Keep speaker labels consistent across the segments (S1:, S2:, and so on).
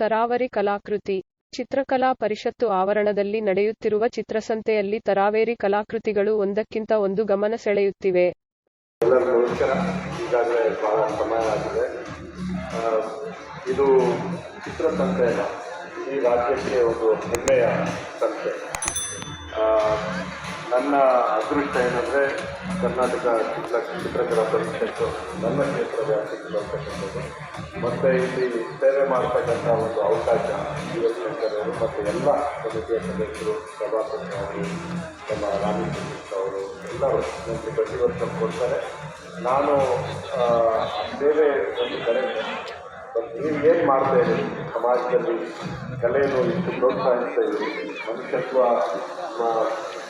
S1: ತರಾವರಿ ಕಲಾಕೃತಿ. ಚಿತ್ರಕಲಾ ಪರಿಷತ್ತು ಆವರಣದಲ್ಲಿ ನಡೆಯುತ್ತಿರುವ ಚಿತ್ರಸಂತೆಯಲ್ಲಿ ತರಾವೇರಿ ಕಲಾಕೃತಿಗಳು ಒಂದಕ್ಕಿಂತ ಒಂದು ಗಮನ ಸೆಳೆಯುತ್ತಿವೆ.
S2: ಇದು ಈ ರಾಜ್ಯಕ್ಕೆ ಒಂದು ಹೆಮ್ಮೆಯ ಸಂತೆ. ನನ್ನ ಅದೃಷ್ಟ ಏನಂದರೆ ಕರ್ನಾಟಕ ಚಿತ್ರ ಚಿತ್ರಕಲಾ ಪರಿಷತ್ತು ನನ್ನ ಕ್ಷೇತ್ರ ವ್ಯಾಪ್ತಿಗೆ ಬರ್ತಕ್ಕಂಥದ್ದು ಮತ್ತು ಇಲ್ಲಿ ಸೇವೆ ಮಾಡ್ತಕ್ಕಂಥ ಒಂದು ಅವಕಾಶ ಅವರು ಮತ್ತು ಎಲ್ಲ ಸಮಿತಿಯ ಸದಸ್ಯರು ಸಭಾಪತಿ ಅವರು ನಮ್ಮ ರಾಮಕೃಷ್ಣ ಅವರು, ಎಲ್ಲರೂ ನನಗೆ ಪ್ರತಿ ವರ್ಷ ಕೊಡ್ತಾರೆ. ನಾನು ಬೇರೆ ಒಂದು ಬಟ್ ನೀವು ಏನು ಮಾಡ್ತಾ ಇದ್ದೀರಿ? ಸಮಾಜದಲ್ಲಿ ಕಲೆಯನ್ನು ಇಷ್ಟು ಪ್ರೋತ್ಸಾಹಿಸ್ತಾ ಇದ್ದೀರಿ. ಮನುಷ್ಯತ್ವ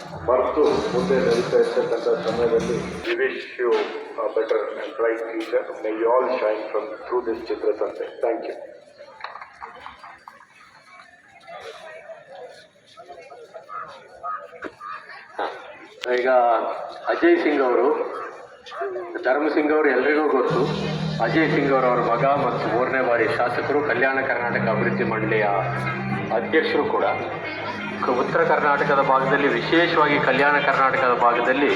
S2: ಆ, ಮರೆತು ಮುಂದೆ ನಡೀತಾ ಇರ್ತಕ್ಕಂಥ ಸಮಯದಲ್ಲಿ wish you better bright future may all shine from through this Chitrasanthe thank you
S3: ಈಗ ಅಜಯ್ ಸಿಂಗ್ ಅವರು ಧರ್ಮ ಸಿಂಗ್ ಅವರು ಎಲ್ರಿಗೂ ಗೊತ್ತು. ಅಜಯ್ ಸಿಂಗ್ ಅವರು ಮಗ ಮತ್ತು ಮೂರನೇ ಬಾರಿ ಶಾಸಕರು ಕಲ್ಯಾಣ ಕರ್ನಾಟಕ ಅಭಿವೃದ್ಧಿ ಮಂಡಳಿಯ ಅಧ್ಯಕ್ಷರು ಕೂಡ. ಉತ್ತರ ಕರ್ನಾಟಕದ ಭಾಗದಲ್ಲಿ, ವಿಶೇಷವಾಗಿ ಕಲ್ಯಾಣ ಕರ್ನಾಟಕದ ಭಾಗದಲ್ಲಿ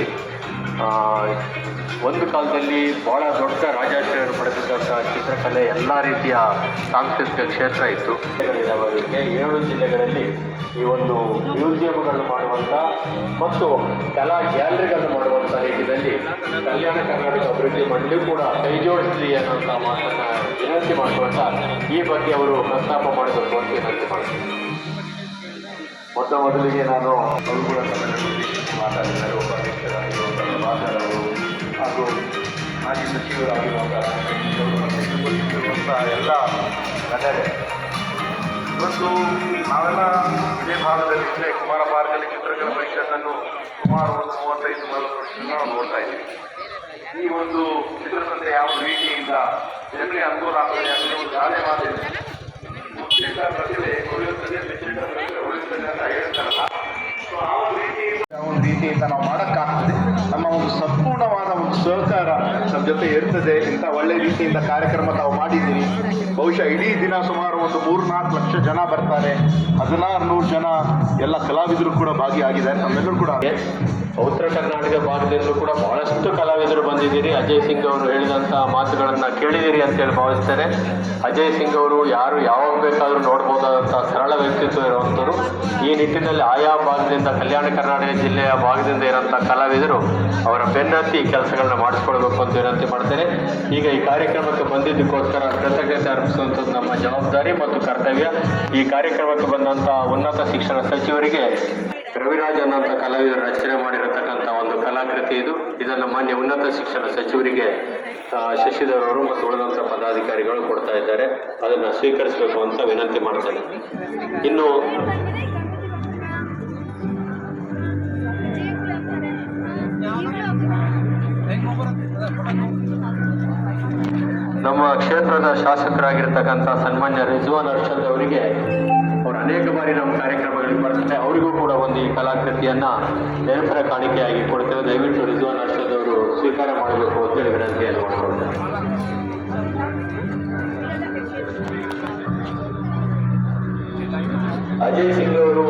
S3: ಒಂದು ಕಾಲದಲ್ಲಿ ಬಹಳ ದೊಡ್ಡ ರಾಜಾಶ್ರಯರು ಪಡೆದಿದ್ದಂಥ ಚಿತ್ರಕಲೆ ಎಲ್ಲ ರೀತಿಯ ಸಾಂಸ್ಕೃತಿಕ ಕ್ಷೇತ್ರ ಇತ್ತು. ಏಳು ಜಿಲ್ಲೆಗಳಲ್ಲಿ ಈ ಒಂದು ಮ್ಯೂಸಿಯಂಗಳನ್ನು ಮಾಡುವಂಥ ಮತ್ತು ಕಲಾ ಗ್ಯಾಲರಿಗಳನ್ನು ಮಾಡುವಂಥ ರೀತಿಯಲ್ಲಿ ಕಲ್ಯಾಣ ಕರ್ನಾಟಕ ಅಭಿವೃದ್ಧಿ ಮಂಡಳಿ ಕೂಡ ಕೈ ಅನ್ನೋಂಥ ಮಾತನ್ನು ವಿನಂತಿ ಮಾಡುವಂಥ ಈ ಬಗ್ಗೆ ಅವರು ಪ್ರಸ್ತಾಪ ಮಾಡಬೇಕು ಅಂತ ವಿನಂತಿ ಮಾಡ್ತೀನಿ. ಮೊಟ್ಟ ಮೊದಲಿಗೆ ನಾನು ಅನುಕೂಲ ಮಾತಾಡಿದ್ದಾರೆ ಒಬ್ಬ ಅಧ್ಯಕ್ಷರಾಗಿರುವಂತಹ ಒಬ್ಬ ಮಾತಾಡೋರು ಹಾಗೂ ಮಾಜಿ
S2: ಸಚಿವರಾಗಿರುವಂತಹ ಎಲ್ಲ ಗಣ್ಯರೇ ಇವತ್ತು ನಾವೆಲ್ಲ ಇದೇ ಭಾಗದಲ್ಲಿ ಇದ್ದರೆ ಕುಮಾರ ಪಾರ್ಕಲ್ಲಿ ಚಿತ್ರಕಲಾ ಪರಿಷತ್ತನ್ನು ಸುಮಾರು ಒಂದು ಮೂವತ್ತೈದು ನಲವತ್ತು ವರ್ಷದಿಂದ ನಾವು ನೋಡ್ತಾ ಇದ್ದೀವಿ. ಈ ಒಂದು ಚಿತ್ರಸಂತೆ ಯಾವ ರೀತಿಯಿಂದ ಜನರಿಗೆ ಅನುಕೂಲ ಆಗ್ತದೆ ಅಂದರೆ ಒಂದು ಗಾದೆ ಮಾತಿದೆ ಒಂದು ರೀತಿಯಿಂದ
S4: ನಾವು ಮಾಡೋಕ್ಕಾಗ್ತದೆ. ನಮ್ಮ ಒಂದು ಸಂಪೂರ್ಣವಾದ ಒಂದು ಸಹಕಾರ ನಮ್ಮ ಜೊತೆ ಇರ್ತದೆ. ಇಂಥ ಒಳ್ಳೆ ರೀತಿಯಿಂದ ಕಾರ್ಯಕ್ರಮ ತಾವು ಮಾಡಿದ್ದೀರಿ. ಬಹುಶಃ ಇಡೀ ದಿನ ಸುಮಾರು ಒಂದು ಮೂರು ನಾಲ್ಕು ಲಕ್ಷ ಜನ ಬರ್ತಾರೆ. ಹದಿನಾರು ನೂರು ಜನ ಎಲ್ಲ ಕಲಾವಿದರು ಕೂಡ ಭಾಗಿಯಾಗಿದ್ದಾರೆ. ನಮ್ಮೆಲ್ಲರೂ ಕೂಡ.
S3: ಉತ್ತರ ಕರ್ನಾಟಕ ಭಾಗದಿಂದಲೂ ಕೂಡ ಬಹಳಷ್ಟು ಕಲಾವಿದರು ಬಂದಿದ್ದೀರಿ. ಅಜಯ್ ಸಿಂಗ್ ಅವರು ಹೇಳಿದಂಥ ಮಾತುಗಳನ್ನು ಕೇಳಿದ್ದೀರಿ ಅಂತೇಳಿ ಭಾವಿಸ್ತಾರೆ ಅಜಯ್ ಸಿಂಗ್ ಅವರು ಯಾರು ಯಾವಾಗ ಬೇಕಾದರೂ ನೋಡ್ಬೋದಾದಂಥ ಸರಳ ವ್ಯಕ್ತಿತ್ವ ಇರುವಂಥವ್ರು. ಈ ನಿಟ್ಟಿನಲ್ಲಿ ಆಯಾ ಭಾಗದಿಂದ ಕಲ್ಯಾಣ ಕರ್ನಾಟಕ ಜಿಲ್ಲೆಯ ಭಾಗದಿಂದ ಇರೋಂಥ ಕಲಾವಿದರು ಅವರ ಬೆನ್ನತ್ತಿ ಕೆಲಸಗಳನ್ನ ಮಾಡಿಸ್ಕೊಳ್ಬೇಕು ಅಂತ ವಿನಂತಿ ಮಾಡ್ತೇನೆ. ಈಗ ಈ ಕಾರ್ಯಕ್ರಮಕ್ಕೆ ಬಂದಿದ್ದಕ್ಕೋಸ್ಕರ ಕೃತಜ್ಞತೆ ಅರ್ಪಿಸುವಂಥದ್ದು ನಮ್ಮ ಜವಾಬ್ದಾರಿ ಮತ್ತು ಕರ್ತವ್ಯ. ಈ ಕಾರ್ಯಕ್ರಮಕ್ಕೆ ಬಂದಂಥ ಉನ್ನತ ಶಿಕ್ಷಣ ಸಚಿವರಿಗೆ ರವಿರಾಜ್ ಕಲಾವಿದರ ಕಲಾವಿದರು ರಚನೆ ಮಾಡಿರತಕ್ಕಂಥ ಒಂದು ಕಲಾಕೃತಿ ಇದು. ಇದನ್ನು ಮಾನ್ಯ ಉನ್ನತ ಶಿಕ್ಷಣ ಸಚಿವರಿಗೆ ಶಶಿಧರ್ ಅವರು ಮತ್ತು ಉಳಿದಂಥ ಪದಾಧಿಕಾರಿಗಳು ಕೊಡ್ತಾ ಇದ್ದಾರೆ. ಅದನ್ನು ಸ್ವೀಕರಿಸಬೇಕು ಅಂತ ವಿನಂತಿ ಮಾಡ್ತೇನೆ ಇನ್ನು ನಮ್ಮ ಕ್ಷೇತ್ರದ ಶಾಸಕರಾಗಿರ್ತಕ್ಕಂಥ ಸನ್ಮಾನ್ಯ ರಿಜ್ವಾನ್ ಅರ್ಷದ್ ಅವರಿಗೆ ಅವರು ಅನೇಕ ಬಾರಿ ನಮ್ಮ ಕಾರ್ಯಕ್ರಮಗಳಲ್ಲಿ ಬರ್ತಾರೆ ಅವರಿಗೂ ಕೂಡ ಒಂದು ಈ ಕಲಾಕೃತಿಯನ್ನ ನೆನಪರ ಕಾಣಿಕೆಯಾಗಿ ಕೊಡ್ತೇವೆ ದಯವಿಟ್ಟು ರಿಜ್ವಾನ್ ಅಷ್ಟದವರು ಸ್ವೀಕಾರ ಮಾಡಬೇಕು ಅಂತೇಳಿ ವಿನಂತಿಯನ್ನು ಮಾಡಿಕೊಳ್ತೇನೆ. ಅಜಯ್ ಸಿಂಗ್ ಅವರು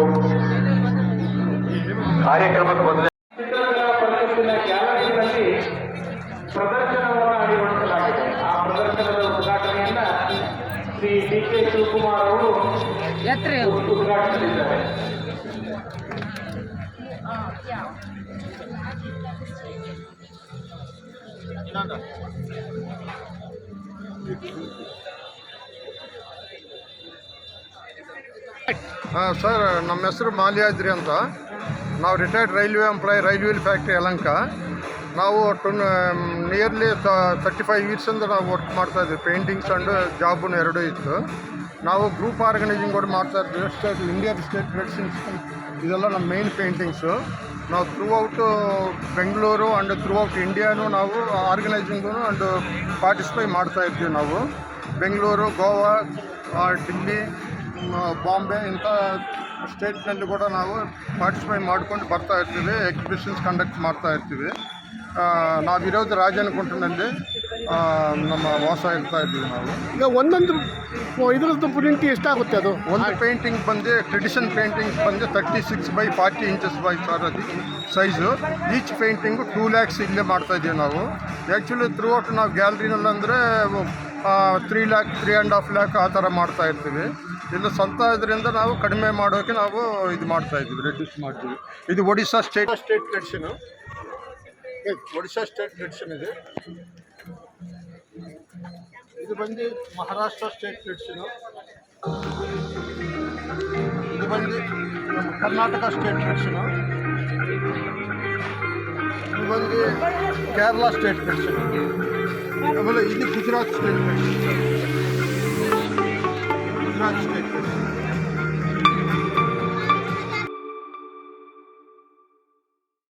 S3: ಕಾರ್ಯಕ್ರಮಕ್ಕೆ ಬಂದ
S4: ಶಿವಕುಮಾರ್ ಅವರು ಉದ್ಘಾಟಿಸಲಿದ್ದಾರೆ.
S5: ಹಾಂ ಸರ್ ನಮ್ಮ ಹೆಸರು ಮಾಲ್ಯಾದ್ರಿ ಅಂತ. ನಾವು retired railway employee railway factory ಅಲಂಕ ನಾವು ಟು ನಿಯರ್ಲಿ ತರ್ಟಿ ಫೈವ್ ಇಯರ್ಸಿಂದ ನಾವು ವರ್ಕ್ ಮಾಡ್ತಾ ಇದ್ವಿ. ಪೇಂಟಿಂಗ್ಸ್ ಆ್ಯಂಡ್ ಜಾಬನ್ನು ಎರಡೂ ಇತ್ತು. ನಾವು ಗ್ರೂಪ್ ಆರ್ಗನೈಸಿಂಗ್ ಕೂಡ ಮಾಡ್ತಾ ಇರ್ತೀವಿ. ಸ್ಟೇಟ್ ಇಂಡಿಯನ್ ಸ್ಟೇಟ್ ಮೆಡಿಸಿನ್ಸ್ ಇದೆಲ್ಲ ನಮ್ಮ ಮೇನ್ ಪೇಂಟಿಂಗ್ಸು ನಾವು throughout Bengaluru and throughout ಇಂಡಿಯಾನು ನಾವು ಆರ್ಗನೈಸಿಂಗು ಆ್ಯಂಡ್ ಪಾರ್ಟಿಸಿಪೇಟ್ ಮಾಡ್ತಾ ಇರ್ತೀವಿ ನಾವು. ಬೆಂಗಳೂರು ಗೋವಾ ಡಿಲ್ಲಿ ಬಾಂಬೆ ಇಂಥ ಸ್ಟೇಟ್ನಲ್ಲಿ ಕೂಡ ನಾವು ಪಾರ್ಟಿಸಿಪೇಟ್ ಮಾಡ್ಕೊಂಡು ಬರ್ತಾ ಇರ್ತೀವಿ. ಎಕ್ಸಿಬಿಷನ್ಸ್ ಕಂಡಕ್ಟ್ ಮಾಡ್ತಾ ಇರ್ತೀವಿ. ನಾವಿರೋದು ರಾಜನಕುಂಟನಲ್ಲಿ ನಮ್ಮ ವಾಸ ಇರ್ತಾ ಇದ್ವಿ ನಾವು.
S6: ಈಗ ಒಂದೊಂದು ಇದ್ರದ್ದು ಪ್ರಿಂಟ್ ಎಷ್ಟಾಗುತ್ತೆ ಅದು?
S5: ಒಂದು ಪೇಂಟಿಂಗ್ ಬಂದು ಟ್ರೆಡಿಷನ್ ಪೇಂಟಿಂಗ್ ಬಂದು thirty six by forty inches by sir ಅದು size each painting two lakhs ಇಲ್ಲೇ ಮಾಡ್ತಾ ಇದ್ದೀವಿ ನಾವು. ಆ್ಯಕ್ಚುಲಿ ಥ್ರೂ ಔಟ್ ನಾವು ಗ್ಯಾಲ್ರಿನಲ್ಲಿ ಅಂದರೆ three lakh three and half lakh ಆ ಥರ ಮಾಡ್ತಾ ಇರ್ತೀವಿ. ಇಲ್ಲ ಸ್ವಂತ ಇದರಿಂದ ನಾವು ಕಡಿಮೆ ಮಾಡೋಕ್ಕೆ ನಾವು ಇದು ಮಾಡ್ತಾ ಇದ್ದೀವಿ ರೆಡ್ಯೂಸ್ ಮಾಡ್ತೀವಿ. ಇದು Odisha state state tradition Odisha state tradition ಇದೆ. ಇದು ಬಂದು ಮಹಾರಾಷ್ಟ್ರ ಸ್ಟೇಟ್ ಟ್ರೆಡಿಷನು ಇದು ಬಂದು ನಮ್ಮ ಕರ್ನಾಟಕ ಸ್ಟೇಟ್ ಟ್ರೆಡಿಷನು ಇದು ಬಂದು ಕೇರಳ ಸ್ಟೇಟ್ ಟ್ರೆಡಿಷನು ಆಮೇಲೆ ಇದು Gujarat state tradition Gujarat state tradition